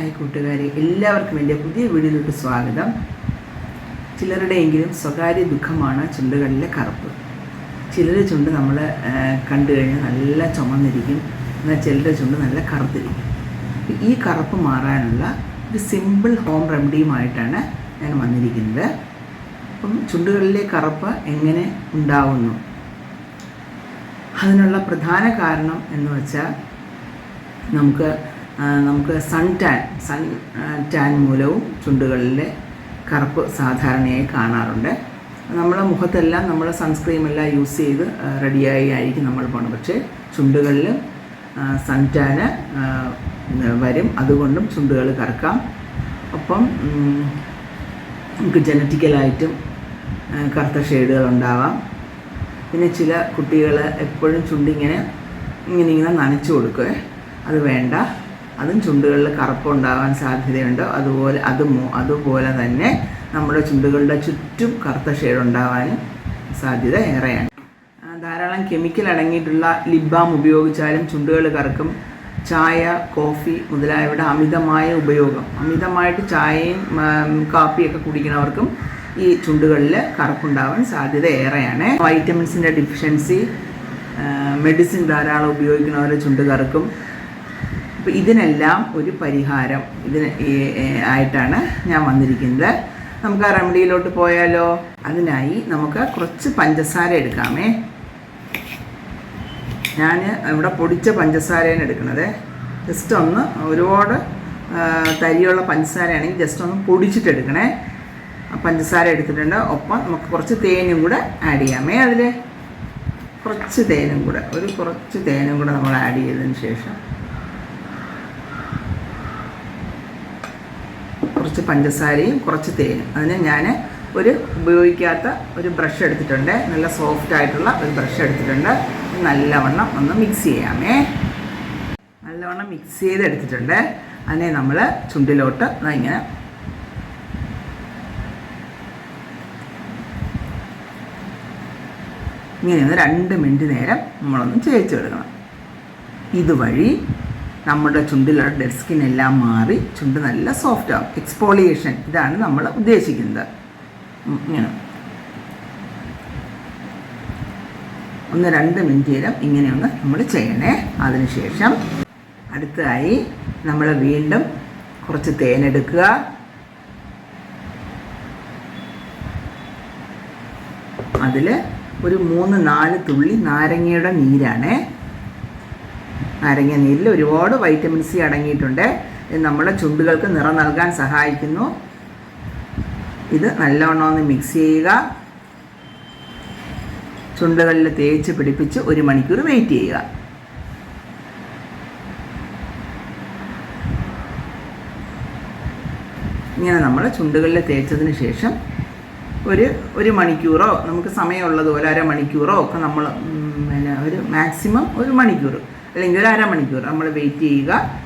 Hi കൂട്ടുകാരെ എല്ലാവർക്കും എന്റെ പുതിയ വീഡിയോയിലേക്ക് സ്വാഗതം. ചിലരുടെയെങ്കിലും സ്വകാര്യ ദുഃഖമാണ് ചുണ്ടുകളിലെ കറുപ്പ്. ചിലരുടെ ചുണ്ട് നമ്മൾ കണ്ടു കഴിഞ്ഞാൽ നല്ല ചുമന്നിരിക്കും. എന്നാൽ ചിലരുടെ ചുണ്ട് നല്ല കറുത്തിരിക്കും. ഈ കറുപ്പ് മാറാനുള്ള ഒരു സിമ്പിൾ ഹോം റെമഡിയുമായിട്ടാണ് ഞാൻ വന്നിരിക്കുന്നത്. അപ്പം ചുണ്ടുകളിലെ കറുപ്പ് എങ്ങനെ ഉണ്ടാവുന്നു? അതിനുള്ള പ്രധാന കാരണം എന്ന് വെച്ചാൽ നമുക്ക് നമുക്ക് സൺ ടാൻ സൺ ടാൻ മൂലവും ചുണ്ടുകളിലെ കറുപ്പ് സാധാരണയായി കാണാറുണ്ട്. നമ്മളെ മുഖത്തെല്ലാം നമ്മൾ സൺസ്ക്രീം എല്ലാം യൂസ് ചെയ്ത് റെഡിയായി ആയിരിക്കും നമ്മൾ പോകണം പക്ഷേ ചുണ്ടുകളിൽ സൺ ടാന് വരും. അതുകൊണ്ടും ചുണ്ടുകൾ കറക്കാം. അപ്പം നമുക്ക് ജനറ്റിക്കലായിട്ടും കറുത്ത ഷെയ്ഡുകൾ ഉണ്ടാവാം. പിന്നെ ചില കുട്ടികൾ എപ്പോഴും ചുണ്ടിങ്ങനെ ഇങ്ങനെ ഇങ്ങനെ നനച്ചു കൊടുക്കുക അത് വേണ്ട. അതും ചുണ്ടുകളിൽ കറുപ്പുണ്ടാകാൻ സാധ്യതയുണ്ട്. അതുപോലെ അത് അതുപോലെ തന്നെ നമ്മുടെ ചുണ്ടുകളുടെ ചുറ്റും കറുത്ത ഷെയ്ഡ് ഉണ്ടാകാനും സാധ്യത ഏറെയാണ്. ധാരാളം കെമിക്കൽ അടങ്ങിയിട്ടുള്ള ലിപ് ബാം ഉപയോഗിച്ചാലും ചുണ്ടുകൾ കറക്കും. ചായ കോഫി മുതലായവയുടെ അമിതമായ ഉപയോഗം. അമിതമായിട്ട് ചായയും കാപ്പിയൊക്കെ കുടിക്കുന്നവർക്കും ഈ ചുണ്ടുകളിൽ കറുപ്പുണ്ടാവാൻ സാധ്യത ഏറെയാണ്. വൈറ്റമിൻസിന്റെ ഡിഫിഷ്യൻസി മെഡിസിൻ ധാരാളം ഉപയോഗിക്കുന്നവരുടെ ചുണ്ട് കറുക്കും. അപ്പോൾ ഇതിനെല്ലാം ഒരു പരിഹാരം. ഇതിന് ആയിട്ടാണ് ഞാൻ വന്നിരിക്കുന്നത്. നമുക്ക് ആ റെമഡിയിലോട്ട് പോയാലോ? അതിനായി നമുക്ക് കുറച്ച് പഞ്ചസാര എടുക്കാമേ. ഞാൻ ഇവിടെ പൊടിച്ച പഞ്ചസാരയാണ് എടുക്കുന്നത് ജസ്റ്റ് ഒന്ന് ഒരുപാട് തരിയുള്ള പഞ്ചസാരയാണെങ്കിൽ ജസ്റ്റ് ഒന്ന് പൊടിച്ചിട്ട് എടുക്കണേ. പഞ്ചസാര എടുത്തിട്ടുണ്ട്. ഒപ്പം നമുക്ക് കുറച്ച് തേനും കൂടെ ആഡ് ചെയ്യാമേ അതിൽ കുറച്ച് തേനും കൂടെ ഒരു കുറച്ച് തേനും കൂടെ നമ്മൾ ആഡ് ചെയ്തതിന് ശേഷം. കുറച്ച് പഞ്ചസാരയും കുറച്ച് തേനും. അതിന് ഞാൻ ഒരു ഉപയോഗിക്കാത്ത ഒരു ബ്രഷ് എടുത്തിട്ടുണ്ട്. നല്ല സോഫ്റ്റ് ആയിട്ടുള്ള ഒരു ബ്രഷ് എടുത്തിട്ടുണ്ട്. നല്ലവണ്ണം ഒന്ന് മിക്സ് ചെയ്യാമേ. നല്ലവണ്ണം മിക്സ് ചെയ്ത് എടുത്തിട്ടുണ്ട് അതിനെ നമ്മൾ ചുണ്ടിലോട്ട് ഇങ്ങനെ ഇങ്ങനെ ഒന്ന് രണ്ട് മിനിറ്റ് നേരം നമ്മളൊന്ന് ചേച്ച് കൊടുക്കണം. ഇതുവഴി നമ്മുടെ ചുണ്ടിലുള്ള ഡെഡ് സ്കിൻ എല്ലാം മാറി ചുണ്ട് നല്ല സോഫ്റ്റ് ആവും. എക്സ്പോളിയേഷൻ ഇതാണ് നമ്മൾ ഉദ്ദേശിക്കുന്നത്. ഇങ്ങനെ. ഒന്ന് രണ്ട് മിനിറ്റ് നേരം ഇങ്ങനെയൊന്ന് നമ്മൾ ചെയ്യണേ. അതിനുശേഷം അടുത്തതായി നമ്മൾ വീണ്ടും കുറച്ച് തേനെടുക്കുക അതിൽ ഒരു മൂന്ന് നാല് തുള്ളി നാരങ്ങയുടെ നീരാണ്. നാരങ്ങ നീരിൽ ഒരുപാട് വൈറ്റമിൻ സി അടങ്ങിയിട്ടുണ്ട്. ഇത് നമ്മുടെ ചുണ്ടുകൾക്ക് നിറം നൽകാൻ സഹായിക്കുന്നു. ഇത് നല്ലവണ്ണം ഒന്ന് മിക്സ് ചെയ്യുക. ചുണ്ടുകളിൽ തേച്ച് പിടിപ്പിച്ച് ഒരു മണിക്കൂർ വെയിറ്റ് ചെയ്യുക. ഇങ്ങനെ നമ്മൾ ചുണ്ടുകളിൽ തേച്ചതിന് ശേഷം ഒരു ഒരു മണിക്കൂറോ നമുക്ക് സമയമുള്ളതുപോലെ അരമണിക്കൂറോ ഒക്കെ നമ്മൾ പിന്നെ ഒരു മാക്സിമം ഒരു മണിക്കൂർ അല്ലെങ്കിൽ ഒരു അരമണിക്കൂർ നമ്മൾ വെയിറ്റ് ചെയ്യുക.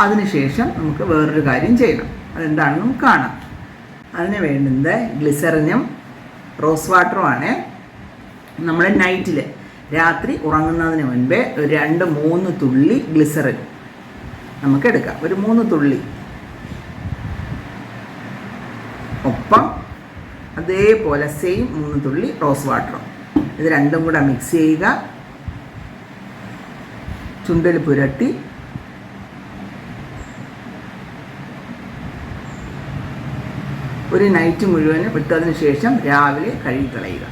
അതിനുശേഷം നമുക്ക് വേറൊരു കാര്യം ചെയ്യണം. അതെന്താണെന്നും കാണാം. അതിന് വേണ്ടുന്നത് ഗ്ലിസറിനും റോസ് വാട്ടറുമാണ് നമ്മൾ നൈറ്റിൽ രാത്രി ഉറങ്ങുന്നതിന് മുൻപേ ഒരു രണ്ട് മൂന്ന് തുള്ളി ഗ്ലിസറിൻ നമുക്ക് എടുക്കാം. ഒരു മൂന്ന് തുള്ളി. ഒപ്പം അതേപോലെ സെയിം മൂന്ന് തുള്ളി റോസ് വാട്ടറും ഇത് രണ്ടും കൂടെ മിക്സ് ചെയ്യുക. ചുണ്ടിൽ പുരട്ടി. ഒരു നൈറ്റ് മുഴുവനും ഇട്ടതിന് ശേഷം രാവിലെ കഴുകി കളയുക.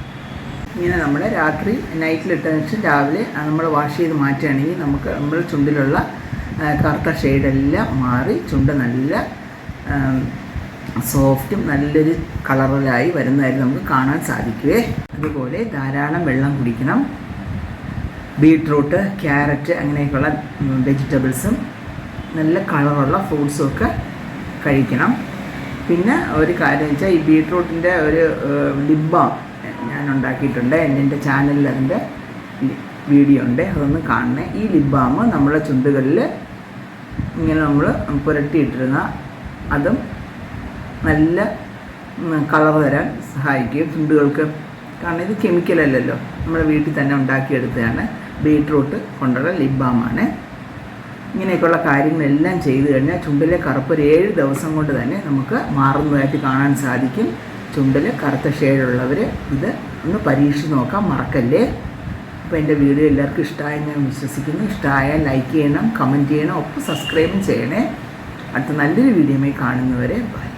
ഇങ്ങനെ നമ്മൾ രാത്രി നൈറ്റിൽ ഇട്ടതിന് ശേഷം രാവിലെ നമ്മൾ വാഷ് ചെയ്ത് മാറ്റുകയാണെങ്കിൽ നമുക്ക് നമ്മൾ ചുണ്ടിലുള്ള കറുത്ത ഷെയ്ഡെല്ലാം മാറി ചുണ്ട് നല്ല സോഫ്റ്റും നല്ലൊരു കളറിലായി വരുന്നതായിട്ട് നമുക്ക് കാണാൻ സാധിക്കുവേ. അതുപോലെ ധാരാളം വെള്ളം കുടിക്കണം. ബീട്രൂട്ട് ക്യാരറ്റ് അങ്ങനെയൊക്കെയുള്ള വെജിറ്റബിൾസും നല്ല കളറുള്ള ഫ്രൂട്ട്സും ഒക്കെ കഴിക്കണം. പിന്നെ ഒരു കാര്യം വെച്ചാൽ ഈ ബീട്രൂട്ടിന്റെ ഒരു ലിബാം ഞാൻ ഉണ്ടാക്കിയിട്ടുണ്ട് എന്റെ ചാനലിൽ അതിന്റെ വീഡിയോ ഉണ്ട്. അതൊന്ന് കാണണേ. ഈ ലിബാം നമ്മളെ ചുണ്ടുകളിൽ ഇങ്ങനെ നമ്മൾ പുരട്ടിയിട്ടിരുന്ന അതും നല്ല കളർ തരാൻ സഹായിക്കും. ചുണ്ടുകൾക്ക് കാരണം ഇത് കെമിക്കലല്ലല്ലോ നമ്മുടെ വീട്ടിൽ തന്നെ ഉണ്ടാക്കിയെടുത്തതാണ്. ബീട്രൂട്ട് കൊണ്ടുള്ള ലിബാമാണ് ഇങ്ങനെയൊക്കെയുള്ള കാര്യങ്ങളെല്ലാം ചെയ്തു കഴിഞ്ഞാൽ ചുണ്ടിലെ കറുപ്പ് ഒരു ഏഴ് ദിവസം കൊണ്ട് തന്നെ നമുക്ക് മാറുന്നതായിട്ട് കാണാൻ സാധിക്കും. ചുണ്ടിൽ കറുത്ത ഷെയ്ഡുള്ളവർ ഇത് ഒന്ന് പരീക്ഷിച്ച് നോക്കാം മറക്കല്ലേ? അപ്പോൾ എന്റെ വീഡിയോ എല്ലാവർക്കും ഇഷ്ടമായി ഞാൻ വിശ്വസിക്കുന്നു. ഇഷ്ടമായാൽ ലൈക്ക് ചെയ്യണം കമന്റ് ചെയ്യണം ഒപ്പം സബ്സ്ക്രൈബും ചെയ്യണേ. അടുത്ത നല്ലൊരു വീഡിയോയുമായി കാണുന്നവരെ ബൈ